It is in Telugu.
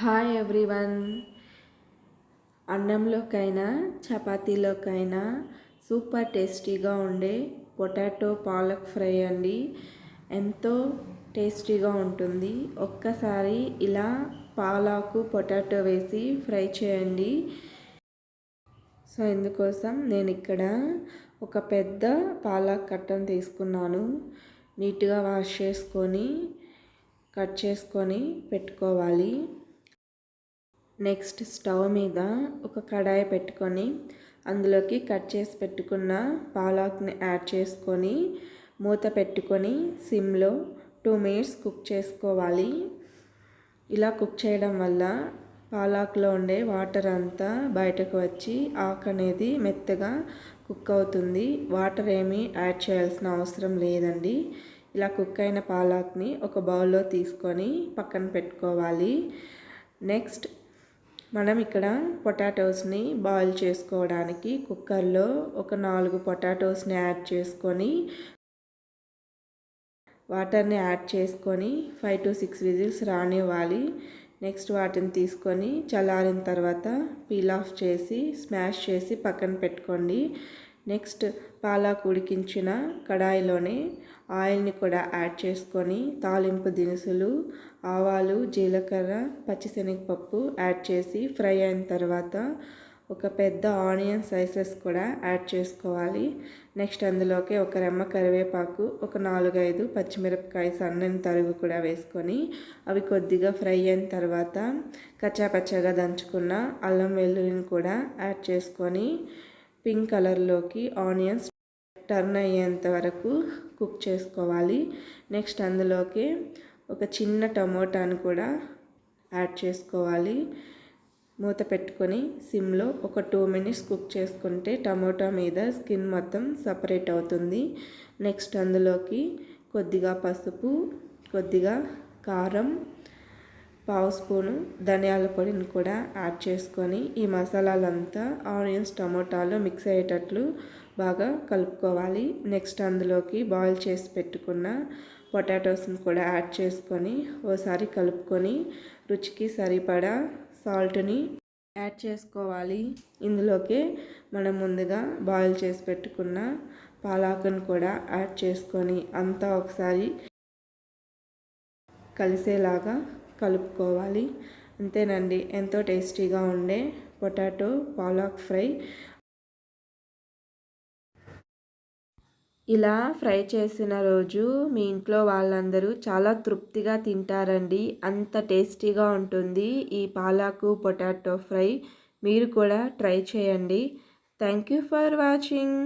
హాయ్ ఎవ్రీవన్ అన్నంలోకైనా చపాతీలోకైనా సూపర్ టేస్టీగా ఉండే పొటాటో పాలక్ ఫ్రై అండి. ఎంతో టేస్టీగా ఉంటుంది. ఒక్కసారి ఇలా పాలాకు పొటాటో వేసి ఫ్రై చేయండి. సో ఇందుకోసం నేను ఇక్కడ ఒక పెద్ద పాలక్ కట్టను తీసుకున్నాను. నీట్గా వాష్ చేసుకొని కట్ చేసుకొని పెట్టుకోవాలి. నెక్స్ట్ స్టవ్ మీద ఒక కడాయి పెట్టుకొని అందులోకి కట్ చేసి పెట్టుకున్న పాలాక్ని యాడ్ చేసుకొని మూత పెట్టుకొని సిమ్లో టూ మినిట్స్ కుక్ చేసుకోవాలి. ఇలా కుక్ చేయడం వల్ల పాలాక్లో ఉండే వాటర్ అంతా బయటకు వచ్చి ఆకు అనేది మెత్తగా కుక్ అవుతుంది. వాటర్ ఏమీ యాడ్ చేయాల్సిన అవసరం లేదండి. ఇలా కుక్ అయిన పాలాక్ని ఒక బౌల్లో తీసుకొని పక్కన పెట్టుకోవాలి. నెక్స్ట్ మనం ఇక్కడ పొటాటోస్ని బాయిల్ చేసుకోవడానికి కుక్కర్లో ఒక నాలుగు పొటాటోస్ని యాడ్ చేసుకొని వాటర్ని యాడ్ చేసుకొని ఫైవ్ టు సిక్స్ విజిల్స్ రానివ్వాలి. నెక్స్ట్ వాటిని తీసుకొని చల్లారిన తర్వాత పీల్ ఆఫ్ చేసి స్మాష్ చేసి పక్కన పెట్టుకోండి. నెక్స్ట్ పాలాకు ఉడికించిన కడాయిలోనే ఆయిల్ని కూడా యాడ్ చేసుకొని తాలింపు దినుసులు ఆవాలు జీలకర్ర పచ్చిశనగపప్పు యాడ్ చేసి ఫ్రై అయిన తర్వాత ఒక పెద్ద ఆనియన్ సైసెస్ కూడా యాడ్ చేసుకోవాలి. నెక్స్ట్ అందులోకి ఒక రెమ్మ కరివేపాకు ఒక నాలుగైదు పచ్చిమిరపకాయ సన్నని తరుగు కూడా వేసుకొని అవి కొద్దిగా ఫ్రై అయిన తర్వాత కచ్చాపచ్చగా దంచుకున్న అల్లం వెల్లుల్లిని కూడా యాడ్ చేసుకొని పింక్ కలర్లోకి ఆనియన్స్ టర్న్ అయ్యేంత వరకు కుక్ చేసుకోవాలి. నెక్స్ట్ అందులోకి ఒక చిన్న టమోటాను కూడా యాడ్ చేసుకోవాలి. మూత పెట్టుకొని సిమ్లో ఒక టూ మినిట్స్ కుక్ చేసుకుంటే టమోటా మీద స్కిన్ మొత్తం సపరేట్ అవుతుంది. నెక్స్ట్ అందులోకి కొద్దిగా పసుపు కొద్దిగా కారం పావు స్పూను ధనియాల పొడిని కూడా యాడ్ చేసుకొని ఈ మసాలాలంతా ఆనియన్స్ టమోటాలు మిక్స్ అయ్యేటట్లు బాగా కలుపుకోవాలి. నెక్స్ట్ అందులోకి బాయిల్ చేసి పెట్టుకున్న పొటాటోస్ని కూడా యాడ్ చేసుకొని ఓసారి కలుపుకొని రుచికి సరిపడా సాల్ట్ని యాడ్ చేసుకోవాలి. ఇందులోకి మనం ముందుగా బాయిల్ చేసి పెట్టుకున్న పాలాకును కూడా యాడ్ చేసుకొని అంతా ఒకసారి కలిసేలాగా కలుపుకోవాలి. అంతేనండి. ఎంతో టేస్టీగా ఉండే పొటాటో పాలాక్ ఫ్రై. ఇలా ఫ్రై చేసిన రోజు మీ ఇంట్లో వాళ్ళందరూ చాలా తృప్తిగా తింటారండి. అంత టేస్టీగా ఉంటుంది ఈ పాలాకు పొటాటో ఫ్రై. మీరు కూడా ట్రై చేయండి. Thank you for watching.